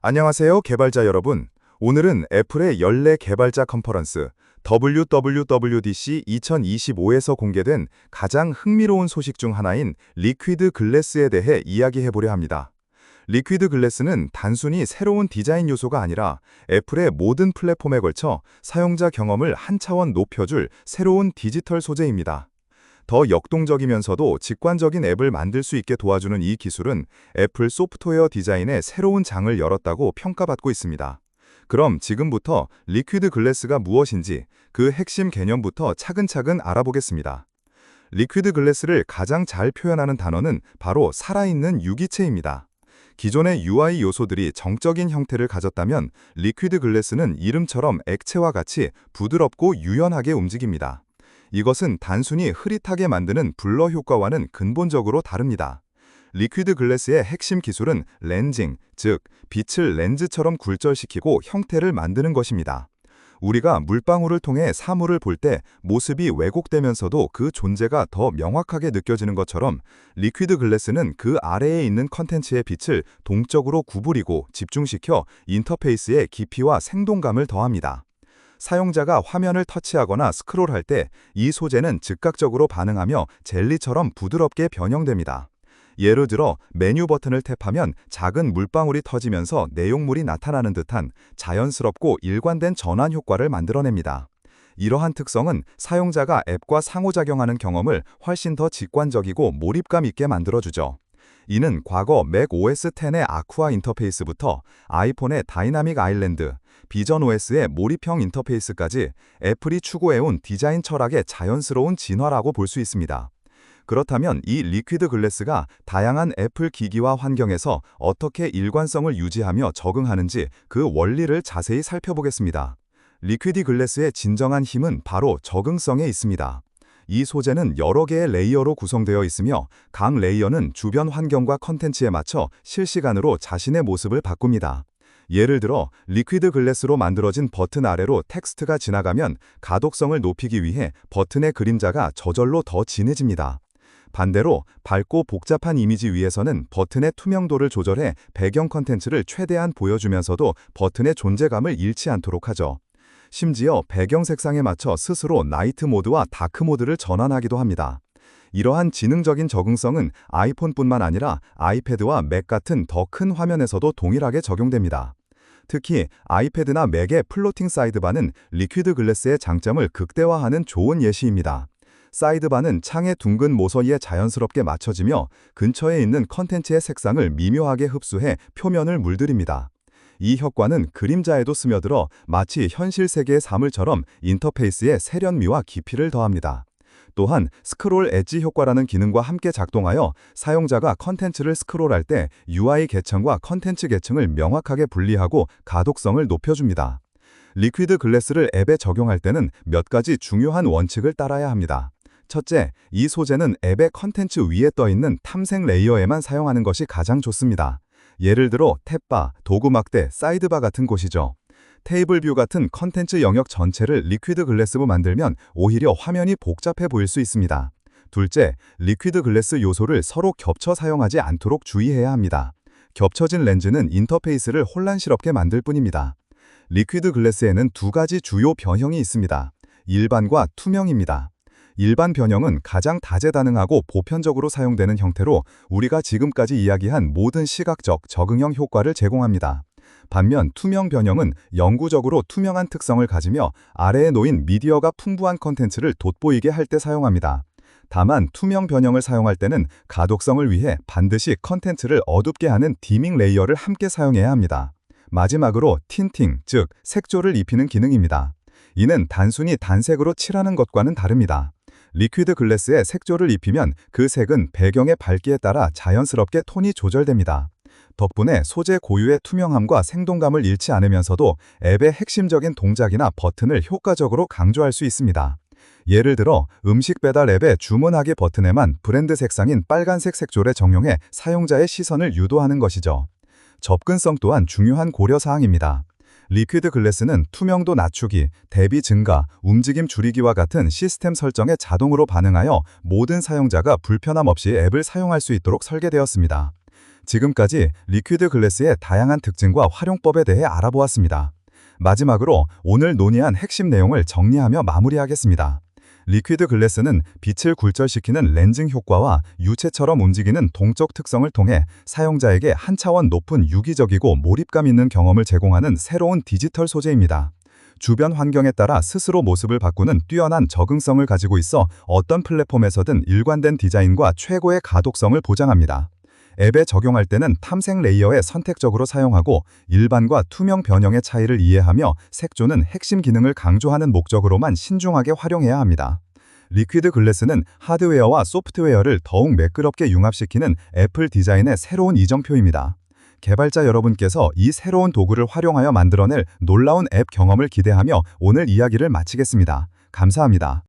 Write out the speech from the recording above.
안녕하세요, 개발자 여러분. 오늘은 애플의 연례 개발자 컨퍼런스 WWDC 2025에서 공개된 가장 흥미로운 소식 중 하나인 리퀴드 글래스에 대해 이야기해보려 합니다. 리퀴드 글래스는 단순히 새로운 디자인 요소가 아니라 애플의 모든 플랫폼에 걸쳐 사용자 경험을 한 차원 높여줄 새로운 디지털 소재입니다. 더 역동적이면서도 직관적인 앱을 만들 수 있게 도와주는 이 기술은 애플 소프트웨어 디자인의 새로운 장을 열었다고 평가받고 있습니다. 그럼 지금부터 리퀴드 글래스가 무엇인지 그 핵심 개념부터 차근차근 알아보겠습니다. 리퀴드 글래스를 가장 잘 표현하는 단어는 바로 살아있는 유기체입니다. 기존의 UI 요소들이 정적인 형태를 가졌다면 리퀴드 글래스는 이름처럼 액체와 같이 부드럽고 유연하게 움직입니다. 이것은 단순히 흐릿하게 만드는 블러 효과와는 근본적으로 다릅니다. 리퀴드 글래스의 핵심 기술은 렌징, 즉 빛을 렌즈처럼 굴절시키고 형태를 만드는 것입니다. 우리가 물방울을 통해 사물을 볼 때 모습이 왜곡되면서도 그 존재가 더 명확하게 느껴지는 것처럼 리퀴드 글래스는 그 아래에 있는 컨텐츠의 빛을 동적으로 구부리고 집중시켜 인터페이스의 깊이와 생동감을 더합니다. 사용자가 화면을 터치하거나 스크롤할 때 이 소재는 즉각적으로 반응하며 젤리처럼 부드럽게 변형됩니다. 예를 들어 메뉴 버튼을 탭하면 작은 물방울이 터지면서 내용물이 나타나는 듯한 자연스럽고 일관된 전환 효과를 만들어냅니다. 이러한 특성은 사용자가 앱과 상호작용하는 경험을 훨씬 더 직관적이고 몰입감 있게 만들어주죠. 이는 과거 맥 OS X의 아쿠아 인터페이스부터 아이폰의 다이나믹 아일랜드, 비전 OS의 몰입형 인터페이스까지 애플이 추구해온 디자인 철학의 자연스러운 진화라고 볼 수 있습니다. 그렇다면 이 리퀴드 글래스가 다양한 애플 기기와 환경에서 어떻게 일관성을 유지하며 적응하는지 그 원리를 자세히 살펴보겠습니다. 리퀴드 글래스의 진정한 힘은 바로 적응성에 있습니다. 이 소재는 여러 개의 레이어로 구성되어 있으며 각 레이어는 주변 환경과 컨텐츠에 맞춰 실시간으로 자신의 모습을 바꿉니다. 예를 들어 리퀴드 글래스로 만들어진 버튼 아래로 텍스트가 지나가면 가독성을 높이기 위해 버튼의 그림자가 저절로 더 진해집니다. 반대로 밝고 복잡한 이미지 위에서는 버튼의 투명도를 조절해 배경 컨텐츠를 최대한 보여주면서도 버튼의 존재감을 잃지 않도록 하죠. 심지어 배경 색상에 맞춰 스스로 나이트 모드와 다크 모드를 전환하기도 합니다. 이러한 지능적인 적응성은 아이폰뿐만 아니라 아이패드와 맥 같은 더 큰 화면에서도 동일하게 적용됩니다. 특히 아이패드나 맥의 플로팅 사이드바는 리퀴드 글래스의 장점을 극대화하는 좋은 예시입니다. 사이드바는 창의 둥근 모서리에 자연스럽게 맞춰지며 근처에 있는 컨텐츠의 색상을 미묘하게 흡수해 표면을 물들입니다. 이 효과는 그림자에도 스며들어 마치 현실 세계의 사물처럼 인터페이스에 세련미와 깊이를 더합니다. 또한 스크롤 엣지 효과라는 기능과 함께 작동하여 사용자가 컨텐츠를 스크롤할 때 UI 계층과 컨텐츠 계층을 명확하게 분리하고 가독성을 높여줍니다. 리퀴드 글래스를 앱에 적용할 때는 몇 가지 중요한 원칙을 따라야 합니다. 첫째, 이 소재는 앱의 컨텐츠 위에 떠있는 탐색 레이어에만 사용하는 것이 가장 좋습니다. 예를 들어 탭바, 도구막대, 사이드바 같은 곳이죠. 테이블 뷰 같은 컨텐츠 영역 전체를 리퀴드 글래스로 만들면 오히려 화면이 복잡해 보일 수 있습니다. 둘째, 리퀴드 글래스 요소를 서로 겹쳐 사용하지 않도록 주의해야 합니다. 겹쳐진 렌즈는 인터페이스를 혼란스럽게 만들 뿐입니다. 리퀴드 글래스에는 두 가지 주요 변형이 있습니다. 일반과 투명입니다. 일반 변형은 가장 다재다능하고 보편적으로 사용되는 형태로 우리가 지금까지 이야기한 모든 시각적 적응형 효과를 제공합니다. 반면 투명 변형은 영구적으로 투명한 특성을 가지며 아래에 놓인 미디어가 풍부한 컨텐츠를 돋보이게 할 때 사용합니다. 다만 투명 변형을 사용할 때는 가독성을 위해 반드시 컨텐츠를 어둡게 하는 디밍 레이어를 함께 사용해야 합니다. 마지막으로 틴팅, 즉 색조를 입히는 기능입니다. 이는 단순히 단색으로 칠하는 것과는 다릅니다. 리퀴드 글래스에 색조를 입히면 그 색은 배경의 밝기에 따라 자연스럽게 톤이 조절됩니다. 덕분에 소재 고유의 투명함과 생동감을 잃지 않으면서도 앱의 핵심적인 동작이나 버튼을 효과적으로 강조할 수 있습니다. 예를 들어 음식 배달 앱의 주문하기 버튼에만 브랜드 색상인 빨간색 색조를 정용해 사용자의 시선을 유도하는 것이죠. 접근성 또한 중요한 고려사항입니다. 리퀴드 글래스는 투명도 낮추기, 대비 증가, 움직임 줄이기와 같은 시스템 설정에 자동으로 반응하여 모든 사용자가 불편함 없이 앱을 사용할 수 있도록 설계되었습니다. 지금까지 리퀴드 글래스의 다양한 특징과 활용법에 대해 알아보았습니다. 마지막으로 오늘 논의한 핵심 내용을 정리하며 마무리하겠습니다. 리퀴드 글래스는 빛을 굴절시키는 렌징 효과와 유체처럼 움직이는 동적 특성을 통해 사용자에게 한 차원 높은 유기적이고 몰입감 있는 경험을 제공하는 새로운 디지털 소재입니다. 주변 환경에 따라 스스로 모습을 바꾸는 뛰어난 적응성을 가지고 있어 어떤 플랫폼에서든 일관된 디자인과 최고의 가독성을 보장합니다. 앱에 적용할 때는 탐색 레이어에 선택적으로 사용하고 일반과 투명 변형의 차이를 이해하며 색조는 핵심 기능을 강조하는 목적으로만 신중하게 활용해야 합니다. 리퀴드 글래스는 하드웨어와 소프트웨어를 더욱 매끄럽게 융합시키는 애플 디자인의 새로운 이정표입니다. 개발자 여러분께서 이 새로운 도구를 활용하여 만들어낼 놀라운 앱 경험을 기대하며 오늘 이야기를 마치겠습니다. 감사합니다.